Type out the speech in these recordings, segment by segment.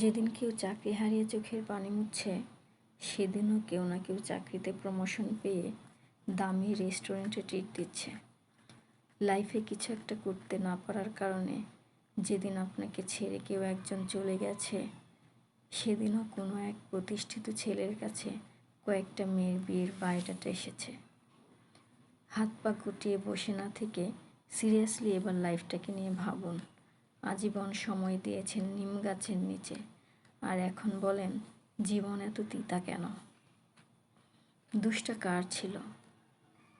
যেদিন কেউ চাকরি হারিয়ে চোখের পানি মুছছে, সেদিনও কেউ না কেউ চাকরিতে প্রমোশন পেয়ে দামি রেস্টুরেন্টে ট্রিট দিচ্ছে। লাইফে কিছু একটা করতে না পারার কারণে যেদিন আপনাকে ছেড়ে কেউ একজন চলে গেছে, সেদিনও কোনো এক প্রতিষ্ঠিত ছেলের কাছে কয়েকটা মেয়ের বিয়ের বায়োডাটা এসেছে। হাত পা গুটিয়ে বসে না থেকে সিরিয়াসলি এবার লাইফটাকে নিয়ে ভাবুন। আজীবন সময় দিয়েছেন নিম গাছের নিচে। আর এখন বলেন, জীবন এত তিতা কেন? দুষ্টা কার ছিল?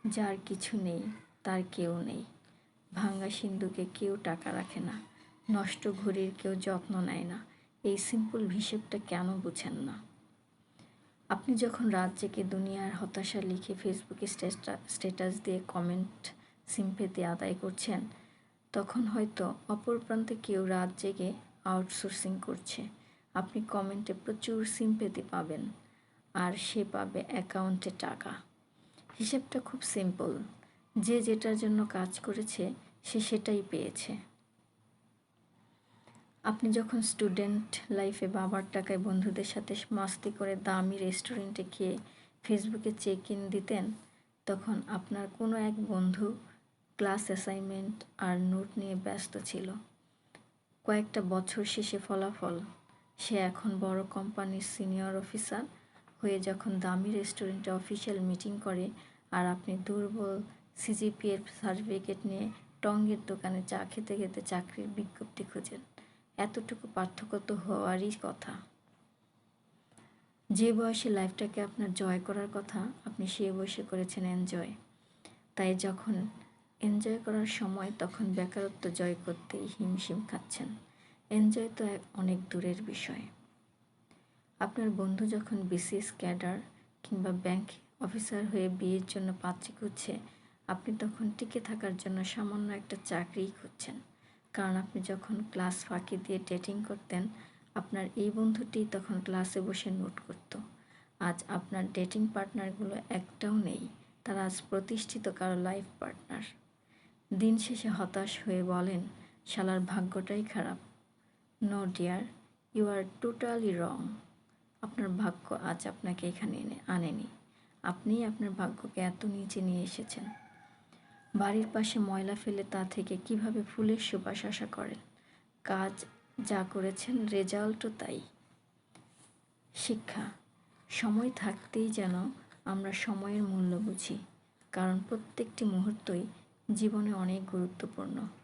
যার কিছু নেই, তার কেউ নেই। ভাঙ্গা সিন্ধুকে কেউ টাকা রাখে না, নষ্ট ঘড়ির কেউ যত্ন নেয় না। এই সিম্পল হিসেবটা কেন বুঝেন না? আপনি যখন জেগে দুনিয়ার হতাশা লিখে ফেসবুকে স্ট্যাটাস দিয়ে কমেন্ট সিম্পেতে আদায় করছেন তখন হয়তো অপর প্রান্তে কেউ রাত জেগে আউটসোর্সিং করছে। আপনি কমেন্টে প্রচুর সিম্পেতি পাবেন, আর সে পাবে অ্যাকাউন্টে টাকা। হিসেবটা খুব সিম্পল যে যেটার জন্য কাজ করেছে, সে সেটাই পেয়েছে। আপনি যখন স্টুডেন্ট লাইফে বাবার টাকায় বন্ধুদের সাথে মাস্তি করে দামি রেস্টুরেন্টে খেয়ে ফেসবুকে চেক ইন দিতেন, তখন আপনার কোনো এক বন্ধু ক্লাস অ্যাসাইনমেন্ট আর নোট নিয়ে ব্যস্ত ছিল। কয়েকটা বছর শেষে ফলাফল। সে এখন বড় কোম্পানির সিনিয়র অফিসার হয়ে যখন দামি রেস্টুরেন্টে অফিসিয়াল মিটিং করে আর আপনি দুর্বল সিজিপিএর সার্টিফিকেট নিয়ে টঙ্গের দোকানে চা খেতে খেতে চাকরির বিজ্ঞপ্তি খুঁজেন, এতটুকু পার্থক্য তো হওয়ারই কথা। যে বয়সে লাইফটাকে আপনার জয় করার কথা, আপনি সে বয়সে করেছেন এনজয়। তাই যখন এনজয় করার সময় তখন বেকারত্ব জয় করতেই হিমশিম খাচ্ছেন। এনজয় তো এক অনেক দূরের বিষয়। আপনার বন্ধু যখন বিসিএস ক্যাডার কিংবা ব্যাংক অফিসার হয়ে বিয়ের জন্য পাত্রী খুঁজছে, আপনি তখন টিকে থাকার জন্য সামান্য একটা চাকরিই খুঁজছেন। কারণ আপনি যখন ক্লাস ফাঁকি দিয়ে ডেটিং করতেন, আপনার এই বন্ধুটি তখন ক্লাসে বসে নোট করত। আজ আপনার ডেটিং পার্টনারগুলো একটাও নেই। তারা আজ প্রতিষ্ঠিত কারও লাইফ পার্টনার দিন শেষে হতাশ হয়ে বলেন, শালার ভাগ্যটাই খারাপ। No dear you are totally wrong আপনার ভাগ্য আজ আপনাকে এখানে এনে আনেনি। আপনিই আপনার ভাগ্যকে এত নিচে নিয়ে এসেছেন। বাড়ির পাশে ময়লা ফেলে তা থেকে কীভাবে ফুলের সুবাস আশা করেন? কাজ যা করেছেন রেজাল্টও তাই। শিক্ষা, সময় থাকতেই যেন আমরা সময়ের মূল্য বুঝি, কারণ প্রত্যেকটি মুহূর্তই জীবনে অনেক গুরুত্বপূর্ণ।